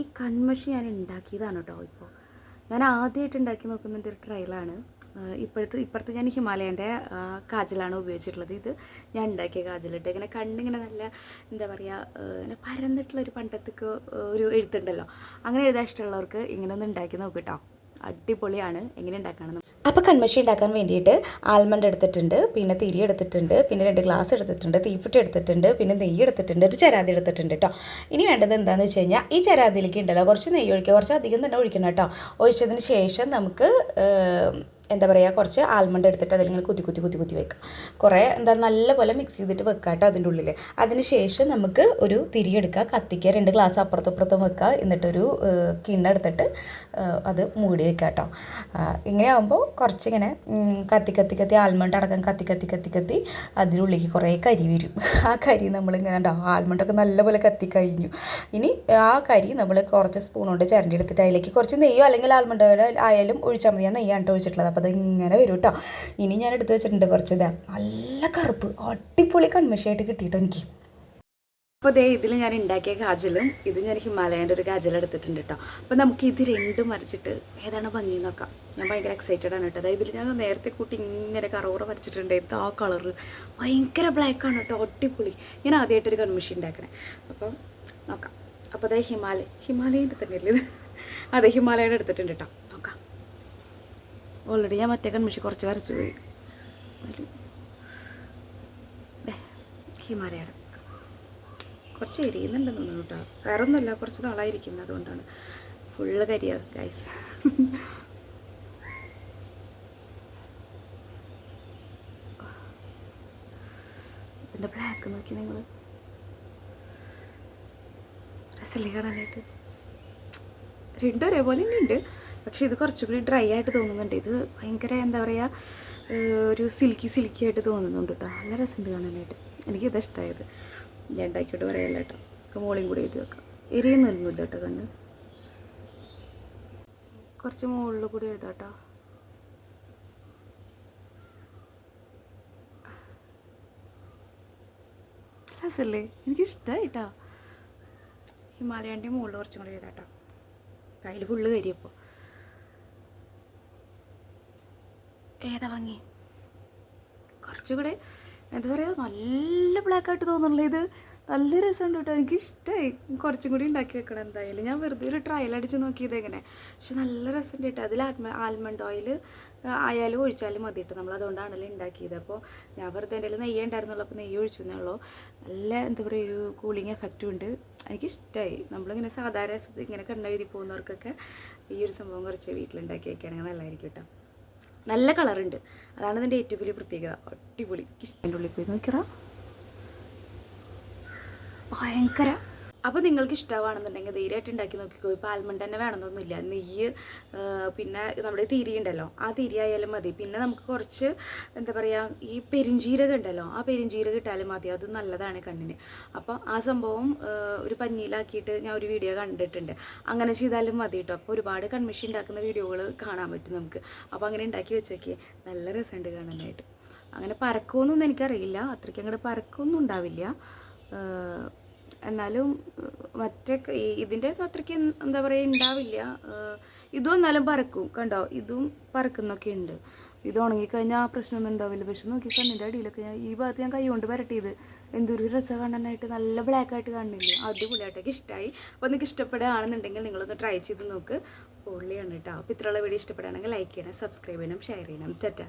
ഈ കൺമഷി ഞാൻ ഉണ്ടാക്കിയതാണ് കേട്ടോ ഇപ്പോൾ ഞാൻ ആദ്യമായിട്ട് ഉണ്ടാക്കി നോക്കുന്നതിന്റെ ഒരു ട്രയലാണ് ഇപ്പോഴത്തെ ഇപ്പുറത്ത് ഞാൻ ഹിമാലയന്റെ കാജലാണ് ഉപയോഗിച്ചിട്ടുള്ളത്. ഇത് ഞാൻ ഉണ്ടാക്കിയ കാജലിട്ട്. ഇങ്ങനെ കണ്ണിങ്ങനെ നല്ല എന്താ പറയുക ഇങ്ങനെ പരന്നിട്ടുള്ളൊരു പണ്ടത്തേക്ക് ഒരു എഴുത്തുണ്ടല്ലോ. അങ്ങനെ എഴുതാൻ ഇഷ്ടമുള്ളവർക്ക് ഇങ്ങനെ ഒന്ന് ഉണ്ടാക്കി നോക്ക് കേട്ടോ അടിപൊളിയാണ്. എങ്ങനെ ഉണ്ടാക്കുകയാണെന്ന് അപ്പോൾ കൺമഷി ഉണ്ടാക്കാൻ വേണ്ടിയിട്ട് ആൽമണ്ട് എടുത്തിട്ടുണ്ട് പിന്നെ തിരി എടുത്തിട്ടുണ്ട് പിന്നെ രണ്ട് ഗ്ലാസ് എടുത്തിട്ടുണ്ട് തീപ്പെട്ടി എടുത്തിട്ടുണ്ട് പിന്നെ നെയ്യ് എടുത്തിട്ടുണ്ട് ഒരു ചരാതി എടുത്തിട്ടുണ്ട് കേട്ടോ ഇനി വേണ്ടത് എന്താണെന്ന് വെച്ച് കഴിഞ്ഞാൽ ഈ ചരാതിയിലേക്ക് ഉണ്ടല്ലോ കുറച്ച് നെയ്യ് ഒഴിക്കുക കുറച്ച് അധികം തന്നെ ഒഴിക്കണം കേട്ടോ ഒഴിച്ചതിന് ശേഷം നമുക്ക് എന്താ പറയുക കുറച്ച് ആൽമണ്ട് എടുത്തിട്ട് അതിലിങ്ങനെ കുത്തി കുത്തി കുത്തി കുത്തി വെക്കുക. കുറേ എന്താ നല്ലപോലെ മിക്സ് ചെയ്തിട്ട് വെക്കുക കേട്ടോ അതിന്റെ ഉള്ളിൽ അതിന് ശേഷം നമുക്ക് ഒരു തിരി എടുക്കുക. കത്തിക്കുക. രണ്ട് ഗ്ലാസ് അപ്പുറത്തും ഇപ്പുറത്തും വെക്കുക. എന്നിട്ടൊരു കിണ്ണെടുത്തിട്ട് അത് മൂടി വെക്കുക കേട്ടോ. ഇങ്ങനെ ആകുമ്പോൾ കുറച്ചിങ്ങനെ കത്തി കത്തി കത്തി ആൽമണ്ട് അടക്കം കത്തി കത്തി കത്തി കത്തി അതിനുള്ളിലേക്ക് കുറേ കരി വരും. ആ കരി നമ്മളിങ്ങനെ ഉണ്ടാവും ആൽമണ്ടൊക്കെ നല്ലപോലെ കത്തി കഴിഞ്ഞു. ഇനി ആ കരി നമ്മൾ കുറച്ച് സ്പൂൺ കൊണ്ട് ചിരണ്ടി എടുത്തിട്ട് അതിലേക്ക് കുറച്ച് നെയ്യോ അല്ലെങ്കിൽ ആൽമണ്ടോ ആയാലും ഒഴിച്ചാൽ മതി. ഞാൻ നെയ്യാണ് ട്ടോ ഒഴിച്ചിട്ടുള്ളത്. അപ്പോൾ ഇങ്ങനെ വരും കേട്ടോ ഇനി ഞാൻ എടുത്ത് വെച്ചിട്ടുണ്ട് കുറച്ച് ഇതാ നല്ല കറുപ്പ് അടിപൊളി കൺമിഷയായിട്ട് കിട്ടിയിട്ടോ എനിക്ക്. അപ്പോൾ ദേ ഇതിൽ ഞാൻ ഉണ്ടാക്കിയ കാജലും ഇത് ഞാൻ ഹിമാലയന്റെ ഒരു കാജൽ എടുത്തിട്ടുണ്ട് കേട്ടോ അപ്പോൾ നമുക്ക് ഇത് രണ്ടും വരച്ചിട്ട് ഏതാണ് ഭംഗി നോക്കാം. ഞാൻ ഭയങ്കര എക്സൈറ്റഡ് ആണ് കേട്ടോ അതായത് ഇതിൽ ഞാൻ നേരത്തെ കൂട്ടി ഇങ്ങനെ കറോറ വരച്ചിട്ടുണ്ട്. ഇത് ആ കളറ് ഭയങ്കര ബ്ലാക്ക് ആണ് കേട്ടോ അടിപൊളി. ഞാൻ ആദ്യമായിട്ടൊരു കൺമിഷി ഉണ്ടാക്കണേ അപ്പം നോക്കാം. അപ്പോൾ അതേ ഹിമാലയ ഹിമാലയന്റെ തന്നെയല്ലേ ഇത്? അതെ ഹിമാലയൻ എടുത്തിട്ടുണ്ട് കേട്ടോ ഓൾറെഡി ഞാൻ മറ്റേ കൺമിഷി കുറച്ച് വരച്ചു പോയി. ഹിമാലയാണ് കുറച്ച് എരിയുന്നുണ്ട് തോന്നുന്നു കേട്ടോ. വേറെ ഒന്നുമല്ല കുറച്ച് നാളായിരിക്കുന്നത് അതുകൊണ്ടാണ്. ഫുള്ള് കരിയാ ഗൈസ് ഇതിന്റെ ബ്ലാക്ക് നോക്കി നിങ്ങൾ രസല്ലേ കാണാനായിട്ട്? രണ്ടും ഒരേപോലെ തന്നെ ഉണ്ട് പക്ഷെ ഇത് കുറച്ചുകൂടി ഡ്രൈ ആയിട്ട് തോന്നുന്നുണ്ട്. ഇത് ഭയങ്കര എന്താ പറയുക ഒരു സിൽക്കി സിൽക്കി ആയിട്ട് തോന്നുന്നുണ്ട് കേട്ടോ നല്ല രസമുണ്ട് കാണാനായിട്ട്. എനിക്കിത് ഇഷ്ടമായത് ഞാൻ ഉണ്ടാക്കിയിട്ട് പറയാമല്ലോ കേട്ടോ അപ്പോൾ മോളിയും കൂടി എഴുതി വെക്കാം. എരിയൊന്നുമില്ല കേട്ടോ കണ്ണ്. കുറച്ച് മുകളിൽ കൂടി എഴുതാം കേട്ടോ രസമല്ലേ? എനിക്കിഷ്ടമായിട്ടാ ഹിമാലയന്റെ മുകളിൽ കുറച്ചും കൂടി എഴുതാം കേട്ടോ കയ്യിൽ ഫുള്ള് കരിയപ്പോൾ ഏതാ ഭംഗി? കുറച്ചുകൂടെ എന്താ പറയുക നല്ല ബ്ലാക്ക് ആയിട്ട് തോന്നുന്നുള്ളൂ ഇത്. നല്ല രസമുണ്ട് കേട്ടോ. എനിക്ക് ഇഷ്ടമായി കുറച്ചും കൂടി ഉണ്ടാക്കി വെക്കണം എന്തായാലും. ഞാൻ വെറുതെ ഒരു ട്രയൽ അടിച്ച് നോക്കിയത് എങ്ങനെ പക്ഷെ നല്ല രസമുണ്ട് കേട്ടോ. അതിൽ ആൽമ ആൽമണ്ട് ഓയിൽ ആയാലും ഒഴിച്ചാലും മതി കേട്ടോ. നമ്മൾ അതുകൊണ്ടാണല്ലോ ഉണ്ടാക്കിയത്. അപ്പോൾ ഞാൻ വെറുതെ എന്റെ നെയ്യ് ഉണ്ടായിരുന്നുള്ളൂ. അപ്പോൾ നെയ്യ് ഒഴിച്ചു എന്നേ ഉള്ളൂ. നല്ല എന്താ പറയുക ഒരു കൂളിംഗ് എഫക്റ്റും ഉണ്ട്. എനിക്ക് ഇഷ്ടമായി നമ്മളിങ്ങനെ സാധാരണ ഇങ്ങനെ കണ്ണെഴുതി പോകുന്നവർക്കൊക്കെ ഈ ഒരു സംഭവം കുറച്ച് വീട്ടിലുണ്ടാക്കി വയ്ക്കുകയാണെങ്കിൽ നല്ലതായിരിക്കും കേട്ടോ. നല്ല കളറുണ്ട്. അതാണ് ഇതിന്റെ ഏറ്റവും വലിയ പ്രത്യേകത. അടിപൊളി. ഉള്ളിൽ പോയി നോക്കിയറ ഭയങ്കര അപ്പോൾ നിങ്ങൾക്ക് ഇഷ്ടമാണെന്നുണ്ടെങ്കിൽ ധൈര്യമായിട്ട് ഉണ്ടാക്കി നോക്കിക്കോ. ഇപ്പോൾ ആൽമണ്ട് തന്നെ വേണമെന്നൊന്നുമില്ല. നെയ്യ് പിന്നെ നമ്മുടെ തിരി ഉണ്ടല്ലോ. ആ തിരി ആയാലും മതി. പിന്നെ നമുക്ക് കുറച്ച് എന്താ പറയുക ഈ പെരിഞ്ചീരകം ഉണ്ടല്ലോ. ആ പെരിഞ്ചീരകം ഇട്ടാലും മതി. അത് നല്ലതാണ് കണ്ണിന്. അപ്പോൾ ആ സംഭവം ഒരു പഞ്ഞിയിലാക്കിയിട്ട് ഞാൻ ഒരു വീഡിയോ കണ്ടിട്ടുണ്ട്. അങ്ങനെ ചെയ്താലും മതി കേട്ടോ അപ്പോൾ ഒരുപാട് കൺമിഷൻ ഉണ്ടാക്കുന്ന വീഡിയോകൾ കാണാൻ പറ്റും നമുക്ക്. അപ്പോൾ അങ്ങനെ ഉണ്ടാക്കി വെച്ച് നല്ല രസമുണ്ട് കാണാനായിട്ട്. അങ്ങനെ പരക്കുമെന്നൊന്നും എനിക്കറിയില്ല. അത്രയ്ക്ക് അങ്ങോട്ട് പരക്കൊന്നും ഉണ്ടാവില്ല. എന്നാലും മറ്റേ ഇതിന്റെ അത്രയ്ക്ക് എന്താ പറയുക ഉണ്ടാവില്ല ഇതും എന്നാലും പറക്കും കണ്ടോ? ഇതും പറക്കുന്നൊക്കെ ഉണ്ട് ഇത് ഉണങ്ങിക്കഴിഞ്ഞാൽ ആ പ്രശ്നമൊന്നും ഉണ്ടാവില്ല പക്ഷെ നോക്കി കണ്ണിന്റെ അടിയിലൊക്കെ ഞാൻ ഈ ഭാഗത്ത് ഞാൻ കൈ കൊണ്ട് വരട്ടിയത് എന്തൊരു രസം കാണാനായിട്ട് നല്ല ബ്ലാക്ക് ആയിട്ട് കാണുന്നില്ല അടിപൊളിയായിട്ടൊക്കെ ഇഷ്ടമായി അപ്പോൾ നിങ്ങൾക്ക് ഇഷ്ടപ്പെടുകയാണെന്നുണ്ടെങ്കിൽ നിങ്ങളൊന്ന് ട്രൈ ചെയ്ത് നോക്ക്. പൊള്ളിയാണ് കേട്ടോ അപ്പോൾ ഇത്രയുള്ള വീഡിയോ. ഇഷ്ടപ്പെടുകയാണെങ്കിൽ ലൈക്ക് ചെയ്യണം സബ്സ്ക്രൈബ് ചെയ്യണം ഷെയർ ചെയ്യണം. ചറ്റ